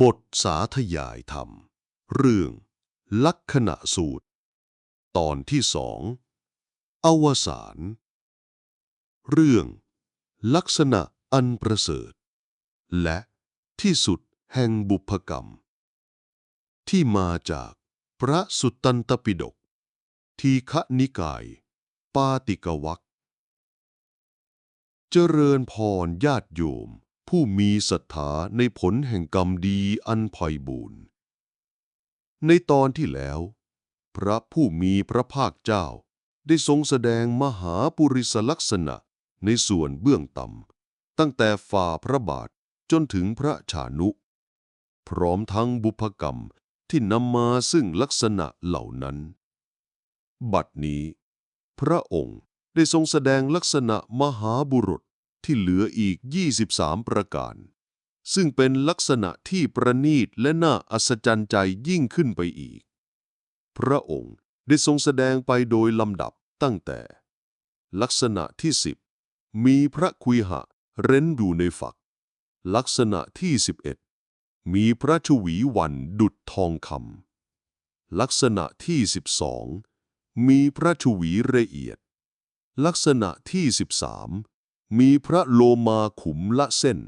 บทสาธยายธรรม เรื่อง ลักษณะสูตร ตอนที่สอง อวสาน เรื่อง ลักษณะอันประเสริฐ และที่สุดแห่งบุพกรรม ที่มาจากพระสุตตันตปิฎกทีฆนิกาย ปาติกวักเจริญพรญาติโยม ผู้มีศรัทธาในผลแห่งกรรมดีอันไพบูรณ์ในตอนที่แล้ว พระผู้มีพระภาคเจ้าได้ทรงแสดงมหาปุริสลักษณะในส่วนเบื้องต่ำตั้งแต่ฝ่าพระบาทจนถึงพระชานุ พร้อมทั้งบุพกรรมที่นำมาซึ่งลักษณะเหล่านั้น บัดนี้ พระองค์ได้ทรงแสดงลักษณะมหาบุรุษ ที่เหลืออีก 23 ประการ ซึ่งเป็นลักษณะที่ประณีตและน่าอัศจรรย์ใจยิ่งขึ้นไปอีก พระองค์ได้ทรงแสดงไปโดยลำดับตั้งแต่ ลักษณะที่สิบมีพระคุยหะเร้นอยู่ในฝัก ลักษณะที่สิบเอ็ดมีพระชวีวันดุจทองคำลักษณะที่สิบสองมีพระชวีละเอียด ลักษณะที่สิบสา มีพระโลมาขุมละเส้น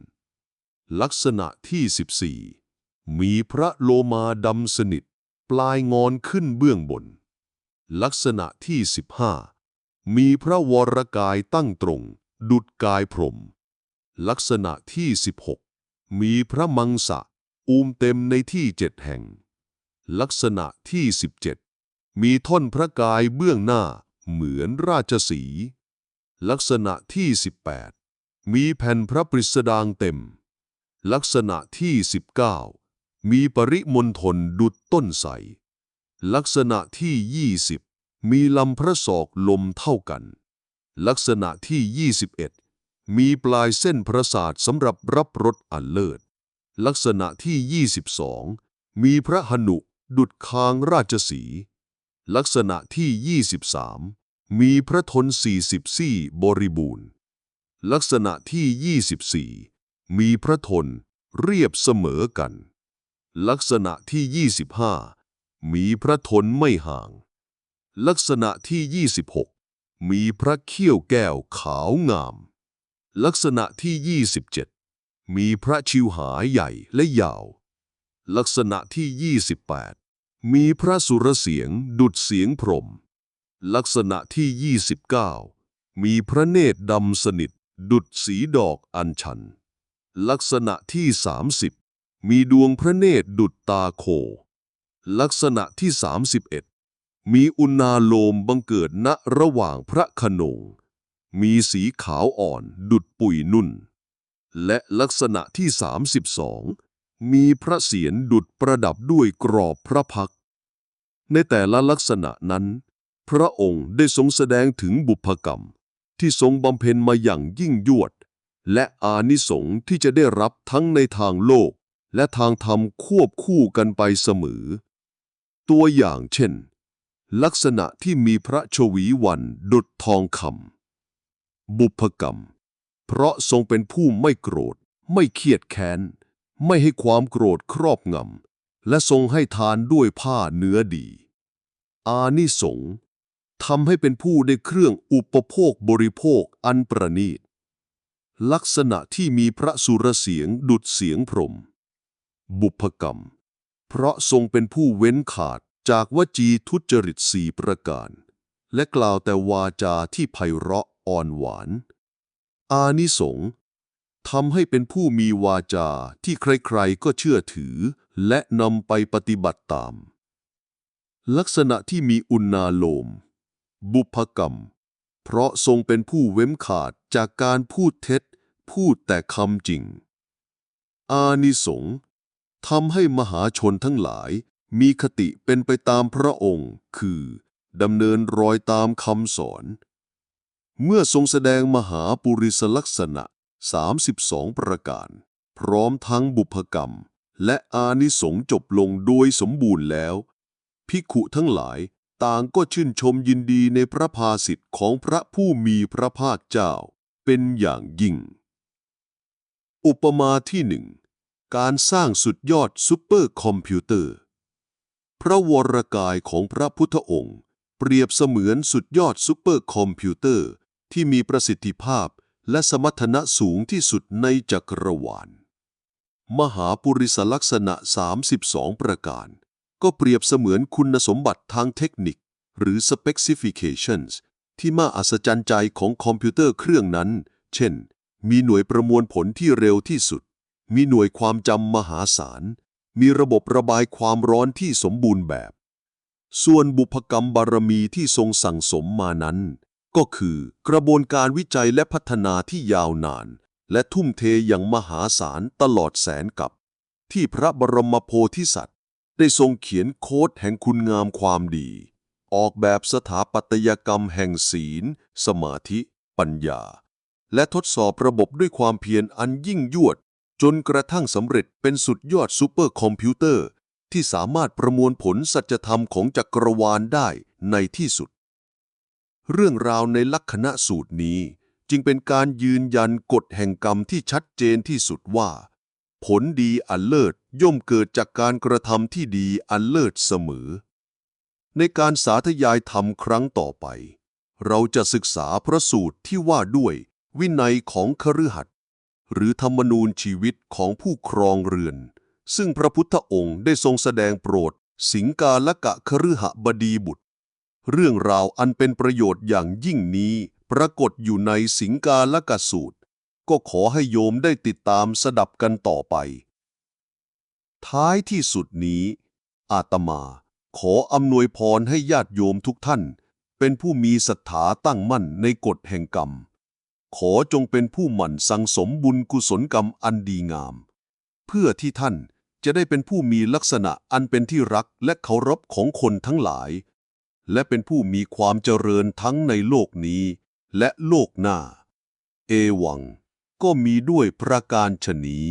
ลักษณะที่สิบสี่มีพระโลมาดำสนิท ปลายงอนขึ้นเบื้องบน ลักษณะที่สิบห้ามีพระวรกายตั้งตรง ดุจกายพรหมลักษณะที่สิบหกมีพระมังสะอูมเต็มในที่เจ็ดแห่ง ลักษณะที่สิบเจ็ดมีท่อนพระกายเบื้องหน้าเหมือนราชสี ลักษณะที่ 18 มีแผ่นพระปริสดางเต็ม ลักษณะที่ 19 มีปริมณฑลดุดต้นใส ลักษณะที่ 20 มีลำพระศอกลมเท่ากัน ลักษณะที่ 21 มีปลายเส้นประสาทสำหรับรับรสอันเลิศ ลักษณะที่ 22 มีพระหนุดุดคางราชสี ลักษณะที่ 23 มีพระทน40ซี่บริบูรณ์ ลักษณะที่ 24 มีพระทนเรียบเสมอกัน ลักษณะที่ 25 มีพระทนไม่ห่าง ลักษณะที่ 26 มีพระเขี้ยวแก้วขาวงาม ลักษณะที่ 27 มีพระชิวหาใหญ่และยาว ลักษณะที่ 28 มีพระสุรเสียงดุดเสียงพรหม ลักษณะที่ 29 มีพระเนตรดำสนิท ดุดสีดอกอัญชัน ลักษณะที่ 30 มีดวงพระเนตรดุดตาโค ลักษณะที่ 31 มีอุณาโลมบังเกิดณระหว่างพระขนง มีสีขาวอ่อนดุดปุ๋ยนุ่น และลักษณะที่ 32 มีพระเศียรดุดประดับด้วยกรอบพระพัก ในแต่ละลักษณะนั้น พระองค์ได้ทรงแสดงถึงบุพกรรม ที่ทรงบำเพ็ญมาอย่างยิ่งยวด และอานิสงส์ที่จะได้รับทั้งในทางโลก และทางธรรมควบคู่กันไปเสมอ ตัวอย่างเช่น ลักษณะที่มีพระชวีวันดุจทองคำบุพกรรม เพราะทรงเป็นผู้ไม่โกรธ ไม่เครียดแค้น ไม่ให้ความโกรธครอบงำและทรงให้ทานด้วยผ้าเนื้อดี อานิสงส์ ทำให้เป็นผู้ได้เครื่องอุปโภคบริโภคอันประณีต ลักษณะที่มีพระสุรเสียงดุดเสียงพรหมบุพกรรม เพราะทรงเป็นผู้เว้นขาดจากวจีทุจริตสี่ประการ และกล่าวแต่วาจาที่ไพเราะอ่อนหวาน อานิสงทำให้เป็นผู้มีวาจาที่ใครๆก็เชื่อถือ และนำไปปฏิบัติตาม ลักษณะที่มีอุณาโลม บุพกรรม เพราะทรงเป็นผู้เว้นขาดจากการพูดเท็จ พูดแต่คำจริง อานิสงส์ทำให้มหาชนทั้งหลายมีคติเป็นไปตามพระองค์ คือดำเนินรอยตามคำสอน เมื่อทรงแสดงมหาปุริสลักษณะ 32 ประการ พร้อมทั้งบุพกรรม และอานิสงส์จบลงโดยสมบูรณ์แล้ว ภิกขุทั้งหลาย ต่างก็ชื่นชมยินดีในพระภาสิทธิ์ของพระผู้มีพระภาคเจ้าเป็นอย่างยิ่ง อุปมาที่หนึ่งการสร้างสุดยอดซูเปอร์คอมพิวเตอร์ พระวรกายของพระพุทธองค์ เปรียบเสมือนสุดยอดซูเปอร์คอมพิวเตอร์ ที่มีประสิทธิภาพและสมรรถนะสูงที่สุดในจักรวาล มหาปุริสลักษณะ 32 ประการ ก็เปรียบเสมือนคุณสมบัติทางเทคนิค หรือ specifications ที่มาอัศจรรย์ใจของคอมพิวเตอร์เครื่องนั้น เช่น มีหน่วยประมวลผลที่เร็วที่สุด มีหน่วยความจำมหาศาล มีระบบระบายความร้อนที่สมบูรณ์แบบ ส่วนบุพกรรมบารมีที่ทรงสั่งสมมานั้น ก็คือกระบวนการวิจัยและพัฒนาที่ยาวนาน และทุ่มเทอย่างมหาศาลตลอดแสนกับ ที่พระบรมโพธิสัตว์ ได้ทรงเขียนโค้ดแห่งคุณงามความดี ออกแบบสถาปัตยกรรมแห่งศีล สมาธิ ปัญญา และทดสอบระบบด้วยความเพียรอันยิ่งยวด จนกระทั่งสำเร็จเป็นสุดยอดซูเปอร์คอมพิวเตอร์ ที่สามารถประมวลผลสัจธรรมของจักรวาลได้ในที่สุด เรื่องราวในลักษณะสูตรนี้จึงเป็นการยืนยันกฎแห่งกรรมที่ชัดเจนที่สุดว่า ผลดีอันเลิศย่อมเกิดจากการกระทำที่ดีอันเลิศเสมอ ในการสาธยายธรรมครั้งต่อไป เราจะศึกษาพระสูตรที่ว่าด้วย วินัยของคฤหัสถ์หรือธรรมนูญชีวิตของผู้ครองเรือน ซึ่งพระพุทธองค์ได้ทรงแสดงโปรด สิงกาละกะคฤหบดีบุตร เรื่องราวอันเป็นประโยชน์อย่างยิ่งนี้ปรากฏอยู่ในสิงกาละกะสูตร ก็ขอให้โยมได้ติดตามสดับกันต่อไป ท้ายที่สุดนี้ อาตมาขออำนวยพรให้ญาติโยมทุกท่าน เป็นผู้มีศรัทธาตั้งมั่นในกฎแห่งกรรม ขอจงเป็นผู้หมั่นสังสมบุญกุศลกรรมอันดีงาม เพื่อที่ท่านจะได้เป็นผู้มีลักษณะอันเป็นที่รักและเคารพของคนทั้งหลาย และเป็นผู้มีความเจริญทั้งในโลกนี้ และโลกหน้า เอวัง ก็มีด้วยประการฉนี้